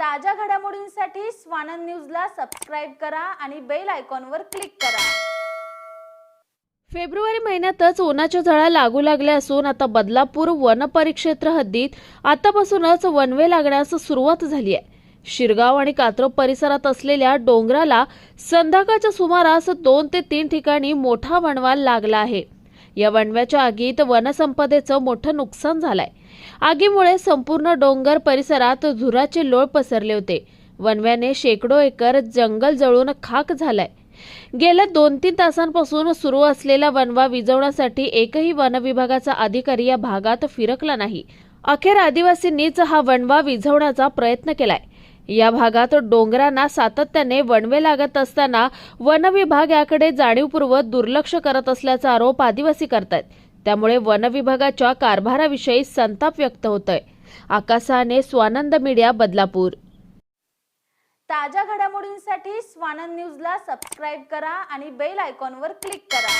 ताज्या घडामोडींसाठी स्वानंद न्यूजला सबस्क्राईब करा आणि बेल आयकॉनवर क्लिक करा. फेब्रुवारी महिन्यातच उन्हाच्या झळा लागू लागल्या असून आता बदलापूर वन परिक्षेत्र हद्दीत आतापासूनच वनवे लागण्यास सुरुवात झाली आहे. शिरगाव आणि कात्रप परिसरात असलेल्या डोंगराला संध्याकाळच्या सुमारास दोन ते तीन ठिकाणी मोठा वणवा लागला आहे. या वणव्याच्या आगीत वनसंपदेचं मोठं नुकसान झालंय. आगीमुळे संपूर्ण डोंगर परिसरात धुराचे लोळ पसरले होते. वनव्याने शेकडो एकर जंगल जळून खाक झालाय. गेल्या दोन तीन तासांपासून सुरू असलेला वनवा विझवण्यासाठी एकही वन विभागाचा अधिकारी या भागात फिरकला नाही. अखेर आदिवासींनीच हा वणवा विझवण्याचा प्रयत्न केलाय. या भागात डोंगरांना सातत्याने वणवे लागत असताना वन विभाग याकडे जाणीवपूर्वक दुर्लक्ष करत असल्याचा आरोप आदिवासी करतायत. त्यामुळे वन विभागाच्या कारभाराविषयी संताप व्यक्त होतोय. आकाशाने स्वानंद मीडिया बदलापूर. ताज्या घडामोडींसाठी स्वानंद न्यूजला सबस्क्राईब करा आणि बेल आयकॉनवर क्लिक करा.